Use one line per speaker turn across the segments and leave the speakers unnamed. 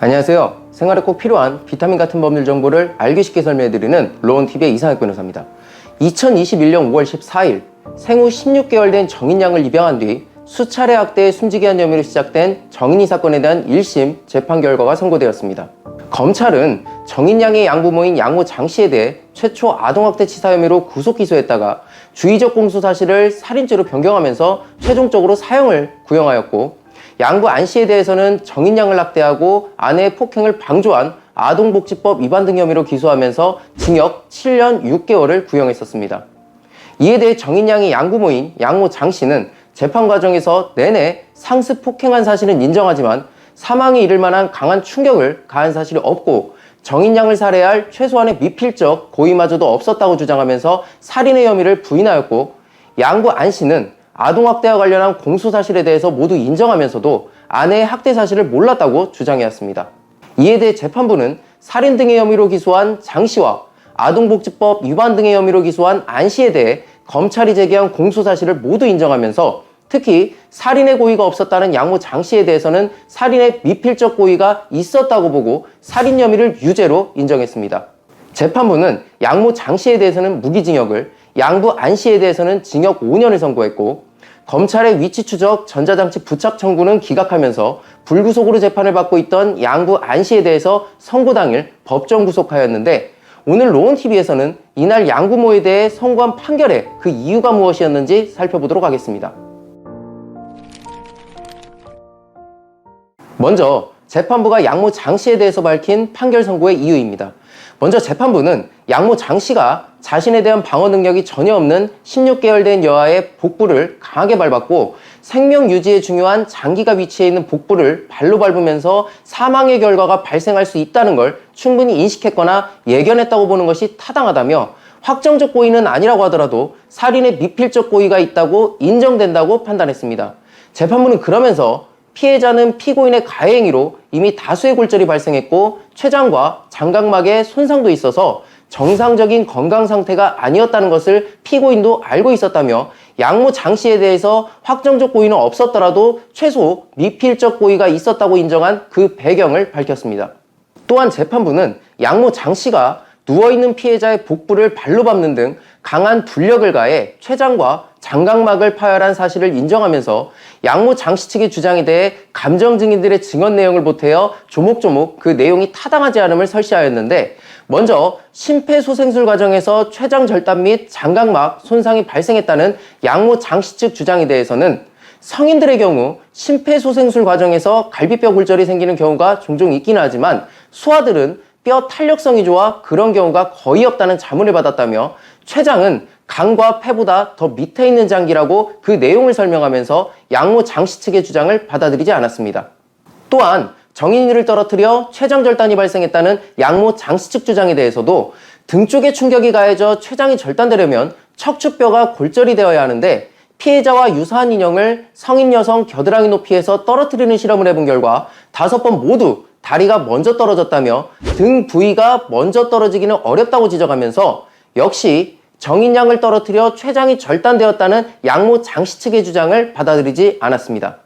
안녕하세요. 생활에 꼭 필요한 비타민 같은 법률 정보를 알기 쉽게 설명해드리는 로운TV의 이상혁 변호사입니다. 2021년 5월 14일 생후 16개월 된 정인양을 입양한 뒤 수차례 학대에 숨지게 한 혐의로 시작된 정인이 사건에 대한 1심 재판 결과가 선고되었습니다. 검찰은 정인양의 양부모인 양모 장 씨에 대해 최초 아동학대 치사 혐의로 구속 기소했다가 주의적 공소 사실을 살인죄로 변경하면서 최종적으로 사형을 구형하였고 양부 안 씨에 대해서는 정인양을 학대하고 아내의 폭행을 방조한 아동복지법 위반 등 혐의로 기소하면서 징역 7년 6개월을 구형했었습니다. 이에 대해 정인양의 양부모인 양모 장 씨는 재판 과정에서 내내 상습 폭행한 사실은 인정하지만 사망에 이를 만한 강한 충격을 가한 사실이 없고 정인양을 살해할 최소한의 미필적 고의마저도 없었다고 주장하면서 살인의 혐의를 부인하였고 양부 안 씨는 아동학대와 관련한 공소 사실에 대해서 모두 인정하면서도 아내의 학대 사실을 몰랐다고 주장해왔습니다. 이에 대해 재판부는 살인 등의 혐의로 기소한 장 씨와 아동복지법 위반 등의 혐의로 기소한 안 씨에 대해 검찰이 제기한 공소 사실을 모두 인정하면서 특히 살인의 고의가 없었다는 양모 장 씨에 대해서는 살인의 미필적 고의가 있었다고 보고 살인 혐의를 유죄로 인정했습니다. 재판부는 양모 장 씨에 대해서는 무기징역을, 양부 안 씨에 대해서는 징역 5년을 선고했고 검찰의 위치 추적 전자장치 부착 청구는 기각하면서 불구속으로 재판을 받고 있던 양부 안 씨에 대해서 선고 당일 법정 구속하였는데 오늘 로운TV에서는 이날 양부모에 대해 선고한 판결의 그 이유가 무엇이었는지 살펴보도록 하겠습니다. 먼저 재판부가 양모 장 씨에 대해서 밝힌 판결 선고의 이유입니다. 먼저 재판부는 양모 장 씨가 자신에 대한 방어 능력이 전혀 없는 16개월 된 여아의 복부를 강하게 밟았고 생명 유지에 중요한 장기가 위치해 있는 복부를 발로 밟으면서 사망의 결과가 발생할 수 있다는 걸 충분히 인식했거나 예견했다고 보는 것이 타당하다며 확정적 고의는 아니라고 하더라도 살인의 미필적 고의가 있다고 인정된다고 판단했습니다. 재판부는 그러면서 피해자는 피고인의 가해행위로 이미 다수의 골절이 발생했고 췌장과 장각막에 손상도 있어서 정상적인 건강 상태가 아니었다는 것을 피고인도 알고 있었다며 양모 장 씨에 대해서 확정적 고의는 없었더라도 최소 미필적 고의가 있었다고 인정한 그 배경을 밝혔습니다. 또한 재판부는 양모 장 씨가 누워있는 피해자의 복부를 발로 밟는 등 강한 둘력을 가해 췌장과 장각막을 파열한 사실을 인정하면서 양모 장씨 측의 주장에 대해 감정 증인들의 증언 내용을 보태어 조목조목 그 내용이 타당하지 않음을 설시하였는데 먼저 심폐소생술 과정에서 췌장 절단 및 장각막 손상이 발생했다는 양모 장씨 측 주장에 대해서는 성인들의 경우 심폐소생술 과정에서 갈비뼈 골절이 생기는 경우가 종종 있기는 하지만 소아들은 뼈 탄력성이 좋아 그런 경우가 거의 없다는 자문을 받았다며 췌장은 간과 폐보다 더 밑에 있는 장기라고 그 내용을 설명하면서 양모 장씨 측의 주장을 받아들이지 않았습니다. 또한 정인이를 떨어뜨려 췌장 절단이 발생했다는 양모 장씨 측 주장에 대해서도 등 쪽에 충격이 가해져 췌장이 절단되려면 척추뼈가 골절이 되어야 하는데 피해자와 유사한 인형을 성인 여성 겨드랑이 높이에서 떨어뜨리는 실험을 해본 결과 다섯 번 모두 다리가 먼저 떨어졌다며 등 부위가 먼저 떨어지기는 어렵다고 지적하면서 역시 정인양을 떨어뜨려 췌장이 절단되었다는 양모 장씨 측의 주장을 받아들이지 않았습니다.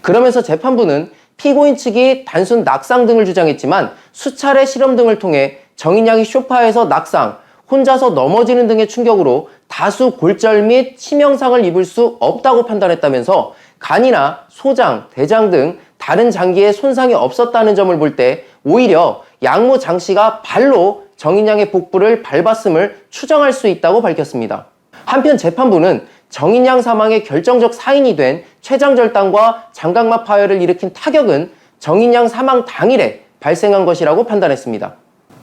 그러면서 재판부는 피고인 측이 단순 낙상 등을 주장했지만 수차례 실험 등을 통해 정인양이 쇼파에서 낙상, 혼자서 넘어지는 등의 충격으로 다수 골절 및 치명상을 입을 수 없다고 판단했다면서 간이나 소장, 대장 등 다른 장기에 손상이 없었다는 점을 볼 때 오히려 양모 장 씨가 발로 정인양의 복부를 밟았음을 추정할 수 있다고 밝혔습니다. 한편 재판부는 정인양 사망의 결정적 사인이 된 췌장절단과 장각막 파열을 일으킨 타격은 정인양 사망 당일에 발생한 것이라고 판단했습니다.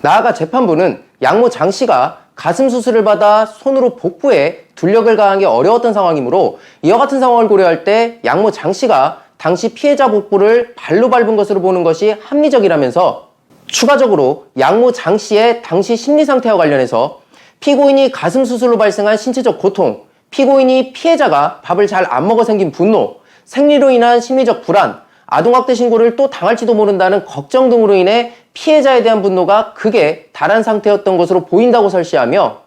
나아가 재판부는 양모 장 씨가 가슴 수술을 받아 손으로 복부에 둘력을 가하기 어려웠던 상황이므로 이와 같은 상황을 고려할 때 양모 장 씨가 당시 피해자 복부를 발로 밟은 것으로 보는 것이 합리적이라면서 추가적으로 양모 장 씨의 당시 심리 상태와 관련해서 피고인이 가슴 수술로 발생한 신체적 고통, 피고인이 피해자가 밥을 잘 안 먹어 생긴 분노, 생리로 인한 심리적 불안, 아동학대 신고를 또 당할지도 모른다는 걱정 등으로 인해 피해자에 대한 분노가 극에 달한 상태였던 것으로 보인다고 설시하며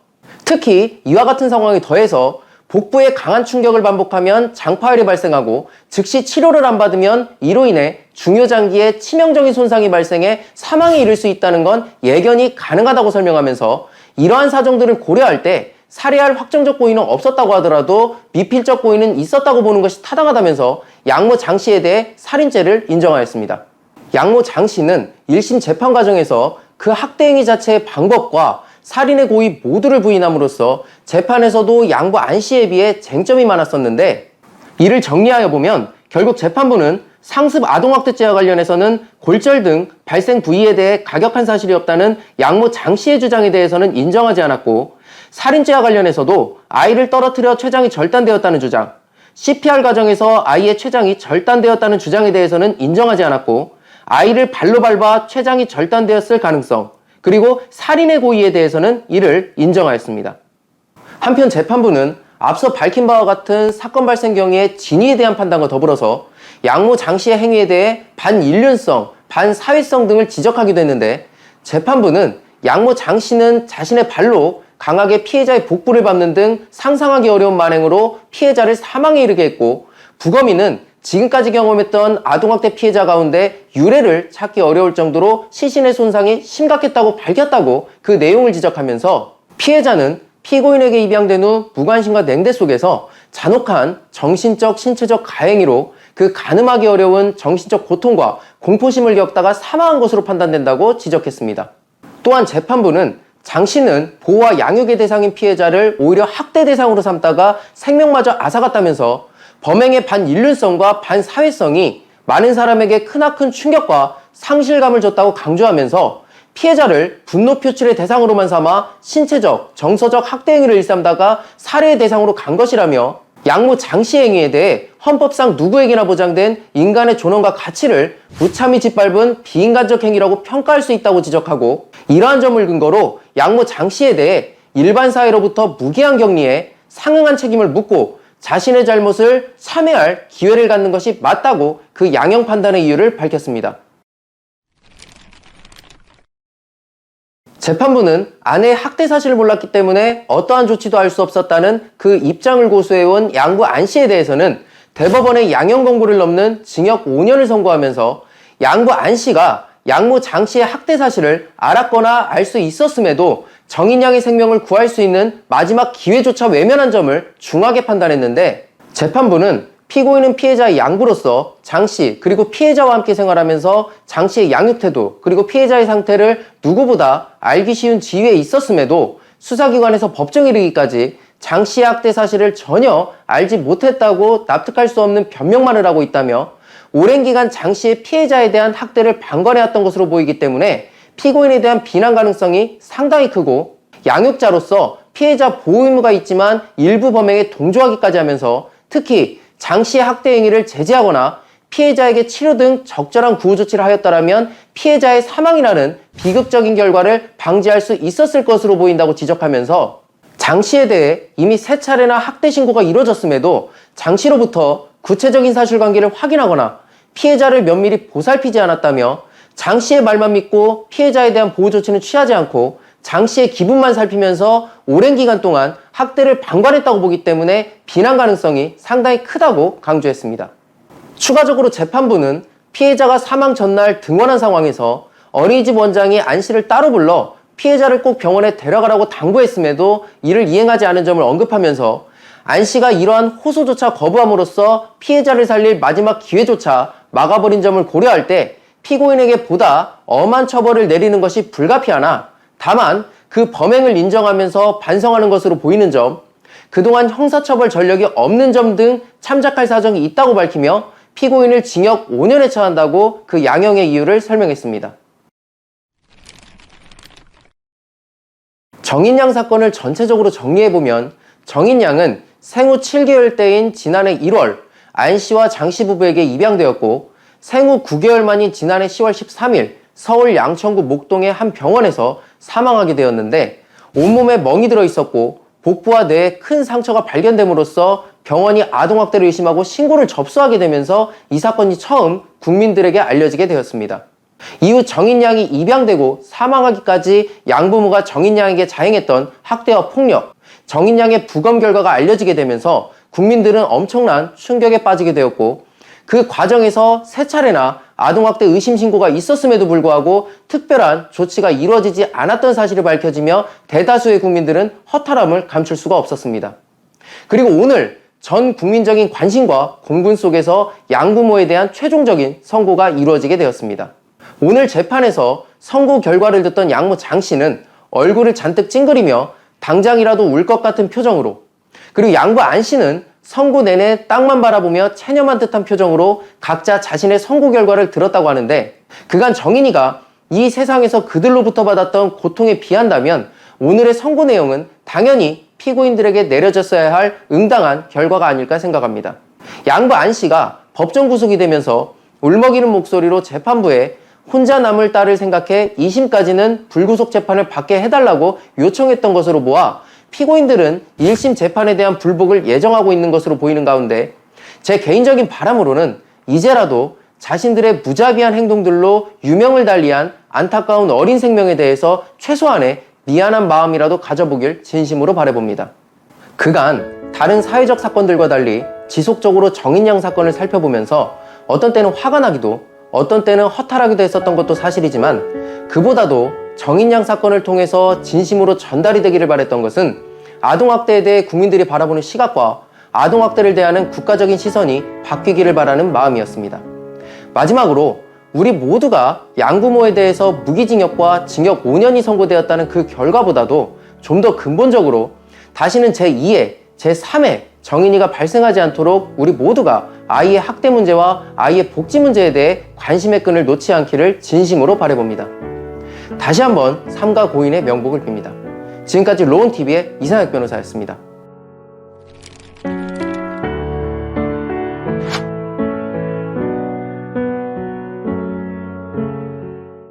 특히 이와 같은 상황에 더해서 복부에 강한 충격을 반복하면 장파열이 발생하고 즉시 치료를 안 받으면 이로 인해 중요장기에 치명적인 손상이 발생해 사망에 이를 수 있다는 건 예견이 가능하다고 설명하면서 이러한 사정들을 고려할 때 살해할 확정적 고의는 없었다고 하더라도 미필적 고의는 있었다고 보는 것이 타당하다면서 양모 장 씨에 대해 살인죄를 인정하였습니다. 양모 장 씨는 1심 재판 과정에서 그 학대 행위 자체의 방법과 살인의 고의 모두를 부인함으로써 재판에서도 양부 안 씨에 비해 쟁점이 많았었는데 이를 정리하여 보면 결국 재판부는 상습 아동학대죄와 관련해서는 골절 등 발생 부위에 대해 가격한 사실이 없다는 양모 장 씨의 주장에 대해서는 인정하지 않았고 살인죄와 관련해서도 아이를 떨어뜨려 췌장이 절단되었다는 주장, CPR 과정에서 아이의 췌장이 절단되었다는 주장에 대해서는 인정하지 않았고 아이를 발로 밟아 췌장이 절단되었을 가능성, 그리고 살인의 고의에 대해서는 이를 인정하였습니다. 한편 재판부는 앞서 밝힌 바와 같은 사건 발생 경위의 진위에 대한 판단과 더불어서 양모 장 씨의 행위에 대해 반인륜성, 반사회성 등을 지적하기도 했는데 재판부는 양모 장 씨는 자신의 발로 강하게 피해자의 복부를 밟는 등 상상하기 어려운 만행으로 피해자를 사망에 이르게 했고 부검인은 지금까지 경험했던 아동학대 피해자 가운데 유례를 찾기 어려울 정도로 시신의 손상이 심각했다고 밝혔다고 그 내용을 지적하면서 피해자는 피고인에게 입양된 후 무관심과 냉대 속에서 잔혹한 정신적, 신체적 가행위로 그 가늠하기 어려운 정신적 고통과 공포심을 겪다가 사망한 것으로 판단된다고 지적했습니다. 또한 재판부는 장 씨는 보호와 양육의 대상인 피해자를 오히려 학대 대상으로 삼다가 생명마저 앗아갔다면서 범행의 반인륜성과 반사회성이 많은 사람에게 크나큰 충격과 상실감을 줬다고 강조하면서 피해자를 분노 표출의 대상으로만 삼아 신체적, 정서적 학대 행위를 일삼다가 살해의 대상으로 간 것이라며 양모 장씨 행위에 대해 헌법상 누구에게나 보장된 인간의 존엄과 가치를 무참히 짓밟은 비인간적 행위라고 평가할 수 있다고 지적하고 이러한 점을 근거로 양모 장씨에 대해 일반 사회로부터 무기한 격리에 상응한 책임을 묻고 자신의 잘못을 참회할 기회를 갖는 것이 맞다고 그 양형 판단의 이유를 밝혔습니다. 재판부는 아내의 학대 사실을 몰랐기 때문에 어떠한 조치도 할 수 없었다는 그 입장을 고수해온 양부 안 씨에 대해서는 대법원의 양형 권고를 넘는 징역 5년을 선고하면서 양부 안 씨가 양모 장 씨의 학대 사실을 알았거나 알 수 있었음에도 정인 양의 생명을 구할 수 있는 마지막 기회조차 외면한 점을 중하게 판단했는데 재판부는 피고인은 피해자의 양부로서 장 씨 그리고 피해자와 함께 생활하면서 장 씨의 양육 태도 그리고 피해자의 상태를 누구보다 알기 쉬운 지위에 있었음에도 수사기관에서 법정 이르기까지 장 씨의 학대 사실을 전혀 알지 못했다고 납득할 수 없는 변명만을 하고 있다며 오랜 기간 장 씨의 피해자에 대한 학대를 방관해왔던 것으로 보이기 때문에 피고인에 대한 비난 가능성이 상당히 크고 양육자로서 피해자 보호 의무가 있지만 일부 범행에 동조하기까지 하면서 특히 장 씨의 학대 행위를 제재하거나 피해자에게 치료 등 적절한 구호 조치를 하였다라면 피해자의 사망이라는 비극적인 결과를 방지할 수 있었을 것으로 보인다고 지적하면서 장 씨에 대해 이미 세 차례나 학대 신고가 이뤄졌음에도 장 씨로부터 구체적인 사실관계를 확인하거나 피해자를 면밀히 보살피지 않았다며 장 씨의 말만 믿고 피해자에 대한 보호 조치는 취하지 않고 장 씨의 기분만 살피면서 오랜 기간 동안 학대를 방관했다고 보기 때문에 비난 가능성이 상당히 크다고 강조했습니다. 추가적으로 재판부는 피해자가 사망 전날 등원한 상황에서 어린이집 원장이 안 씨를 따로 불러 피해자를 꼭 병원에 데려가라고 당부했음에도 이를 이행하지 않은 점을 언급하면서 안 씨가 이러한 호소조차 거부함으로써 피해자를 살릴 마지막 기회조차 막아버린 점을 고려할 때 피고인에게 보다 엄한 처벌을 내리는 것이 불가피하나 다만 그 범행을 인정하면서 반성하는 것으로 보이는 점, 그동안 형사처벌 전력이 없는 점 등 참작할 사정이 있다고 밝히며 피고인을 징역 5년에 처한다고 그 양형의 이유를 설명했습니다. 정인양 사건을 전체적으로 정리해보면 정인양은 생후 7개월 때인 지난해 1월 안 씨와 장 씨 부부에게 입양되었고 생후 9개월 만인 지난해 10월 13일 서울 양천구 목동의 한 병원에서 사망하게 되었는데 온몸에 멍이 들어 있었고 복부와 뇌에 큰 상처가 발견됨으로써 병원이 아동학대를 의심하고 신고를 접수하게 되면서 이 사건이 처음 국민들에게 알려지게 되었습니다. 이후 정인양이 입양되고 사망하기까지 양부모가 정인양에게 자행했던 학대와 폭력, 정인양의 부검 결과가 알려지게 되면서 국민들은 엄청난 충격에 빠지게 되었고 그 과정에서 세 차례나 아동학대 의심 신고가 있었음에도 불구하고 특별한 조치가 이루어지지 않았던 사실이 밝혀지며 대다수의 국민들은 허탈함을 감출 수가 없었습니다. 그리고 오늘 전 국민적인 관심과 공분 속에서 양부모에 대한 최종적인 선고가 이루어지게 되었습니다. 오늘 재판에서 선고 결과를 듣던 양모 장 씨는 얼굴을 잔뜩 찡그리며 당장이라도 울 것 같은 표정으로 그리고 양부 안 씨는 선고 내내 땅만 바라보며 체념한 듯한 표정으로 각자 자신의 선고 결과를 들었다고 하는데 그간 정인이가 이 세상에서 그들로부터 받았던 고통에 비한다면 오늘의 선고 내용은 당연히 피고인들에게 내려졌어야 할 응당한 결과가 아닐까 생각합니다. 양부 안 씨가 법정 구속이 되면서 울먹이는 목소리로 재판부에 혼자 남을 딸을 생각해 2심까지는 불구속 재판을 받게 해달라고 요청했던 것으로 보아 피고인들은 1심 재판에 대한 불복을 예정하고 있는 것으로 보이는 가운데 제 개인적인 바람으로는 이제라도 자신들의 무자비한 행동들로 유명을 달리한 안타까운 어린 생명에 대해서 최소한의 미안한 마음이라도 가져보길 진심으로 바라봅니다. 그간 다른 사회적 사건들과 달리 지속적으로 정인양 사건을 살펴보면서 어떤 때는 화가 나기도 어떤 때는 허탈하기도 했었던 것도 사실이지만 그보다도 정인양 사건을 통해서 진심으로 전달이 되기를 바랬던 것은 아동학대에 대해 국민들이 바라보는 시각과 아동학대를 대하는 국가적인 시선이 바뀌기를 바라는 마음이었습니다. 마지막으로 우리 모두가 양부모에 대해서 무기징역과 징역 5년이 선고되었다는 그 결과보다도 좀 더 근본적으로 다시는 제2의, 제3의 정인이가 발생하지 않도록 우리 모두가 아이의 학대 문제와 아이의 복지 문제에 대해 관심의 끈을 놓지 않기를 진심으로 바라봅니다. 다시 한번 삼가 고인의 명복을 빕니다. 지금까지 로운TV의 이상혁 변호사였습니다.